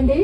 అండి.